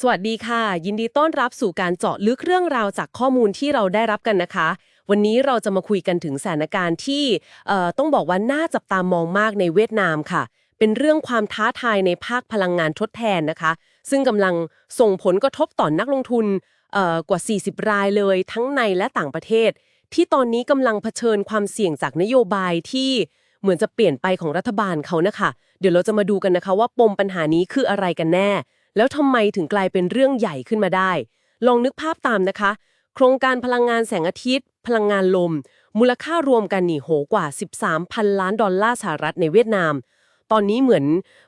สวัสดีค่ะ ยินดีต้อนรับสู่การเจาะลึกเรื่องราวจากข้อมูลที่เราได้รับกันนะคะ วันนี้เราจะมาคุยกันถึงสถานการณ์ที่เอ่อต้องบอกว่าน่าจับตามองมากในเวียดนามค่ะ เป็นเรื่องความท้าทายในภาคพลังงานทดแทนนะคะ ซึ่งกำลังส่งผลกระทบต่อนนักลงทุนเอ่อกว่า 40 รายเลย ทั้งในและต่างประเทศ ที่ตอนนี้กำลังเผชิญความเสี่ยงจากนโยบายที่เหมือนจะเปลี่ยนไปของรัฐบาลเขานะคะ เดี๋ยวเราจะมาดูกันนะคะว่าปมปัญหานี้คืออะไรกันแน่ แล้วทำไมถึงกลายเป็นเรื่องใหญ่ขึ้นมาได้ ลองนึกภาพตามนะคะ โครงการพลังงานแสงอาทิตย์ พลังงานลม มูลค่ารวมกันนี่โหกว่า 13พันล้านดอลลาร์สหรัฐในเวียดนาม ตอนนี้เหมือน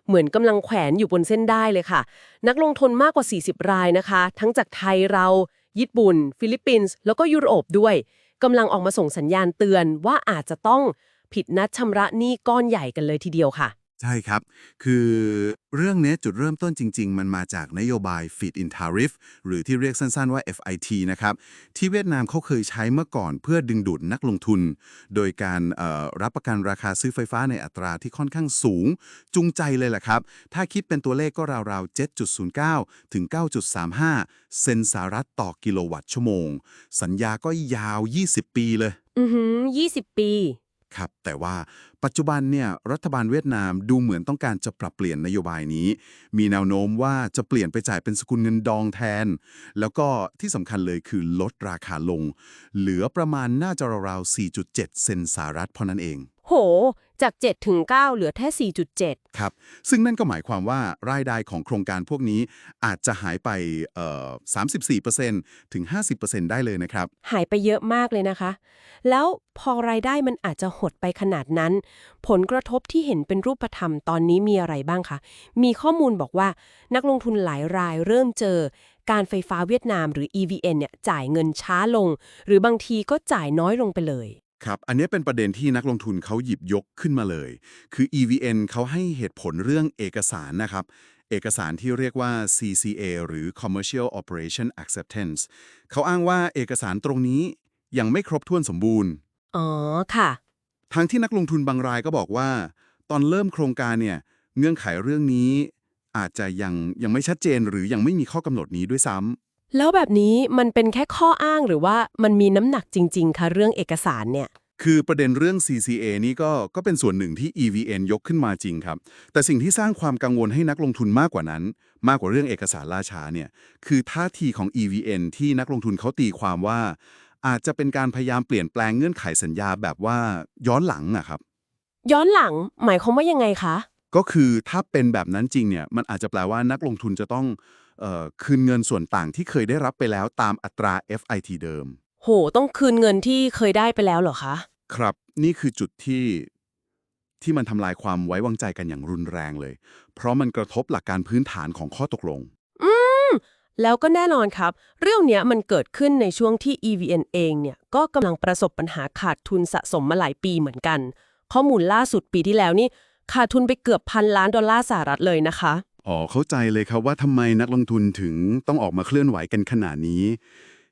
เหมือนกำลังแขวนอยู่บนเส้นได้เลยค่ะ นักลงทุนมากกว่า 40 รายนะคะ ทั้งจากไทยเรา ญี่ปุ่น ฟิลิปปินส์แล้วก็ยุโรปด้วยกำลังออกมาส่งสัญญาณเตือนว่าอาจจะต้องผิดนัดชำระหนี้ก้อนใหญ่กันเลยทีเดียวค่ะ ใช่ครับ คือเรื่องนี้จุดเริ่มต้นจริง ๆ มันมาจากนโยบาย Feed in Tariff หรือที่เรียกสั้น ๆ ว่า FIT นะครับ ที่เวียดนามเขาเคยใช้เมื่อก่อนเพื่อดึงดูดนักลงทุน โดยการเอ่อรับประกันราคาซื้อไฟฟ้าในอัตราที่ค่อนข้างสูง จูงใจเลยแหละครับ ถ้าคิดเป็นตัวเลขก็ราวๆ 7.09 ถึง 9.35 เซนสหรัฐต่อกิโลวัตต์ชั่วโมง สัญญาก็ยาว 20 ปีเลย อือหือ20 ปี ครับ แต่ว่าปัจจุบันเนี่ยรัฐบาลเวียดนามดูเหมือนต้องการจะปรับเปลี่ยนนโยบายนี้ มีแนวโน้มว่าจะเปลี่ยนไปจ่ายเป็นสกุลเงินดองแทน แล้วก็ที่สำคัญเลยคือลดราคาลง เหลือประมาณน่าจะราวๆ4.7 เซนสหรัฐเท่านั้นเอง โห จาก 7 ถึง 9 เหลือแค่ 4.7 ครับ ซึ่งนั่นก็หมายความว่ารายได้ของโครงการพวกนี้อาจจะหายไปเอ่อ34%ถึง 50%ได้เลยนะครับ หายไปเยอะมากเลยนะคะ แล้วพอรายได้มันอาจจะหดไปขนาดนั้น ผลกระทบที่เห็นเป็นรูปธรรมตอนนี้มีอะไรบ้างคะ มีข้อมูลบอกว่านักลงทุนหลายรายเริ่มเจอการไฟฟ้าเวียดนามหรือ EVN เนี่ยจ่ายเงินช้าลง หรือบางทีก็จ่ายน้อยลงไปเลย ครับ อันนี้เป็นประเด็นที่นักลงทุนเขาหยิบยกขึ้นมาเลย คือ EVN เขาให้เหตุผลเรื่องเอกสารนะครับ เอกสารที่เรียกว่า CCA หรือ Commercial Operation Acceptance เขาอ้างว่าเอกสารตรงนี้ยังไม่ครบถ้วนสมบูรณ์ อ๋อ ค่ะทั้งที่นักลงทุนบางรายก็บอกว่า ตอนเริ่มโครงการเนี่ย เงื่อนไขเรื่องนี้อาจจะยังยังไม่ชัดเจนหรือยังไม่มีข้อกำหนดนี้ด้วยซ้ำ แล้วแบบนี้มันเป็นแค่ข้ออ้างหรือว่ามันมีน้ำหนักจริง ๆคะเรื่องเอกสารเนี่ย คือประเด็นเรื่อง CCA นี่ก็ก็เป็นส่วนหนึ่งที่ EVN ยกขึ้นมาจริงครับ แต่สิ่งที่สร้างความกังวลให้นักลงทุนมากกว่านั้น มากกว่าเรื่องเอกสารล่าช้าเนี่ย คือท่าทีของ EVN ที่นักลงทุนเขาตีความว่า อาจจะเป็นการพยายามเปลี่ยนแปลงเงื่อนไขสัญญาแบบว่าย้อนหลังอะครับ ย้อนหลังหมายความว่ายังไงคะ ก็คือถ้าเป็นแบบนั้นจริงเนี่ย มันอาจจะแปลว่านักลงทุนจะต้องเอ่อ คืนเงินส่วนต่างที่เคยได้รับไปแล้วตามอัตรา FIT เดิม โห ต้องคืนเงินที่เคยได้ไปแล้วเหรอคะ ครับ นี่คือจุดที่ที่มันทำลายความไว้วางใจกันอย่างรุนแรงเลย เพราะมันกระทบหลักการพื้นฐานของข้อตกลงแล้วก็แน่นอนครับ เรื่องเนี้ยมันเกิดขึ้นในช่วงที่ EVN เองเนี่ยก็กำลังประสบปัญหาขาดทุนสะสมมาหลายปีเหมือนกัน ข้อมูลล่าสุดปีที่แล้วนี่ขาดทุนไปเกือบพันล้านดอลลาร์สหรัฐเลยนะคะ อ๋อเข้าใจเลยครับว่าทำไมนักลงทุนถึงต้องออกมาเคลื่อนไหวกันขนาดนี้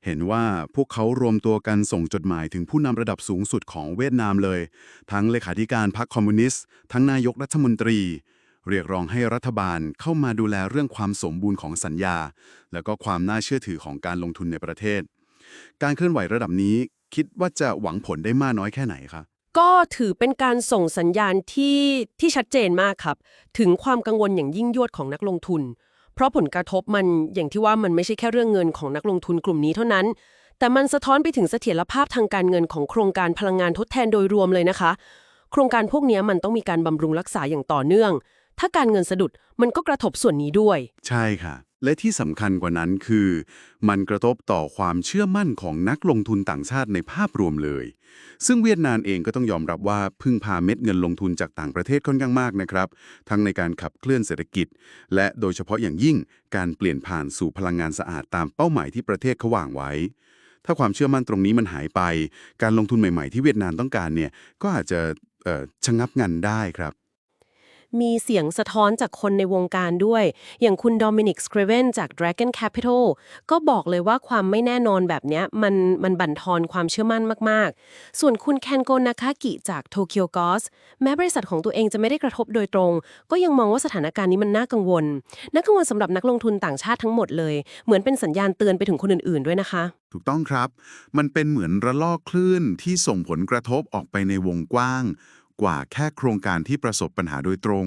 เห็นว่าพวกเขารวมตัวกันส่งจดหมายถึงผู้นำระดับสูงสุดของเวียดนามเลย ทั้งเลขาธิการพรรคคอมมิวนิสต์ทั้งนายกรัฐมนตรี เรียกร้องให้รัฐบาลเข้ามาดูแลเรื่องความสมบูรณ์ของสัญญา แล้วก็ความน่าเชื่อถือของการลงทุนในประเทศ การเคลื่อนไหวระดับนี้คิดว่าจะหวังผลได้มากน้อยแค่ไหนคะ ก็ถือเป็นการส่งสัญญาณที่ที่ชัดเจนมากครับ ถึงความกังวลอย่างยิ่งยวดของนักลงทุน เพราะผลกระทบมันอย่างที่ว่ามันไม่ใช่แค่เรื่องเงินของนักลงทุนกลุ่มนี้เท่านั้น แต่มันสะท้อนไปถึงเสถียรภาพทางการเงินของโครงการพลังงานทดแทนโดยรวมเลยนะคะ โครงการพวกนี้มันต้องมีการบำรุงรักษาอย่างต่อเนื่อง ถ้าการเงินสะดุดมันก็กระทบส่วนนี้ด้วย ใช่ค่ะ และที่สำคัญกว่านั้นคือ มันกระทบต่อความเชื่อมั่นของนักลงทุนต่างชาติในภาพรวมเลย ซึ่งเวียดนามเองก็ต้องยอมรับว่าพึ่งพาเม็ดเงินลงทุนจากต่างประเทศค่อนข้างมากนะครับ ทั้งในการขับเคลื่อนเศรษฐกิจ และโดยเฉพาะอย่างยิ่งการเปลี่ยนผ่านสู่พลังงานสะอาดตามเป้าหมายที่ประเทศเขาวางไว้ ถ้าความเชื่อมั่นตรงนี้มันหายไป การลงทุนใหม่ ๆ ที่เวียดนามต้องการเนี่ยก็อาจจะชะงับงันได้ครับ มีเสียงสะท้อนจากคนในวงการด้วย อย่างคุณโดมินิกสครเวนจาก Dragon Capital ก็บอกเลยว่าความไม่แน่นอนแบบนี้มันมันบั่นทอนความเชื่อมั่นมาก ๆ ส่วนคุณเคนโกนาคากิจาก Tokyo g o s แม้บริษัทของตัวเองจะไม่ได้กระทบโดยตรง ก็ยังมองว่าสถานการณ์นี้มันน่ากังวลน่ากังวลสำหรับนักลงทุนต่างชาติทั้งหมดเลย เหมือนเป็นสัญญาณเตือนไปถึงคนอื่น ๆ ด้วยนะคะ ถูกต้องครับ มันเป็นเหมือนระลอกคลื่นที่ส่งผลกระทบออกไปในวงกว้าง กว่าแค่โครงการที่ประสบปัญหาโดยตรง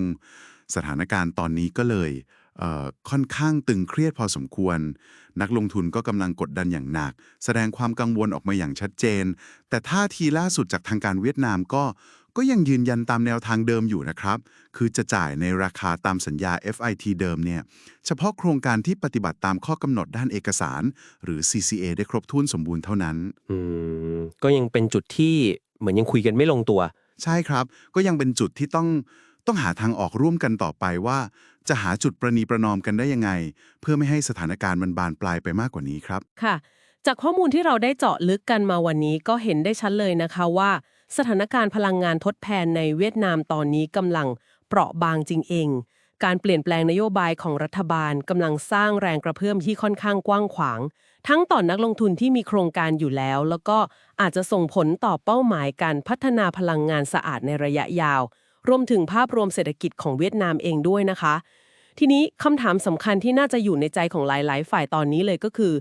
สถานการณ์ตอนนี้ก็เลยเค่อนข้างตึงเครียดพอสมควร นักลงทุนก็กำลังกดดันอย่างหนัก แสดงความกังวลออกมาอย่างชัดเจน แต่ท่าทีล่าสุดจากทางการเวียดนามก็ก็ยังยืนยันตามแนวทางเดิมอยู่นะครับ คือจะจ่ายในราคาตามสัญญา FIT เดิมเนี่ย เฉพาะโครงการที่ปฏิบัติตามข้อกำหนดด้านเอกสาร หรือ CCA ได้ครบถ้วนสมบูรณ์เท่านั้น อืม ก็ยังเป็นจุดที่เหมือนยังคุยกันไม่ลงตัว ใช่ครับ ก็ยังเป็นจุดที่ต้องต้องหาทางออกร่วมกันต่อไปว่า จะหาจุดประนีประนอมกันได้ยังไง เพื่อไม่ให้สถานการณ์มันบานปลายไปมากกว่านี้ครับ ค่ะ จากข้อมูลที่เราได้เจาะลึกกันมาวันนี้ก็เห็นได้ชัดเลยนะคะว่า สถานการณ์พลังงานทดแทนในเวียดนามตอนนี้กำลังเปราะบางจริงเอง การเปลี่ยนแปลงนโยบายของรัฐบาลกำลังสร้างแรงกระเพื่อมที่ค่อนข้างกว้างขวาง ทั้งต่อนนักลงทุนที่มีโครงการอยู่แล้ว แล้วก็อาจจะส่งผลต่อเป้าหมายการพัฒนาพลังงานสะอาดในระยะยาว รวมถึงภาพรวมเศรษฐกิจของเวียดนามเองด้วยนะคะ ทีนี้คำถามสำคัญที่น่าจะอยู่ในใจของหลาย ๆ ฝ่ายตอนนี้เลยก็คือ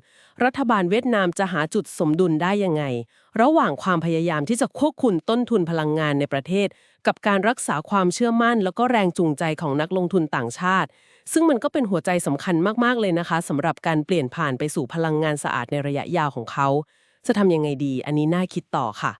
รัฐบาลเวียดนามจะหาจุดสมดุลได้ยังไง ระหว่างความพยายามที่จะควบคุมต้นทุนพลังงานในประเทศ กับการรักษาความเชื่อมั่น แล้วก็แรงจูงใจของนักลงทุนต่างชาติ ซึ่งมันก็เป็นหัวใจสำคัญมาก ๆ เลยนะคะสำหรับการเปลี่ยนผ่านไปสู่พลังงานสะอาดในระยะยาวของเขา จะทำยังไงดี อันนี้น่าคิดต่อค่ะ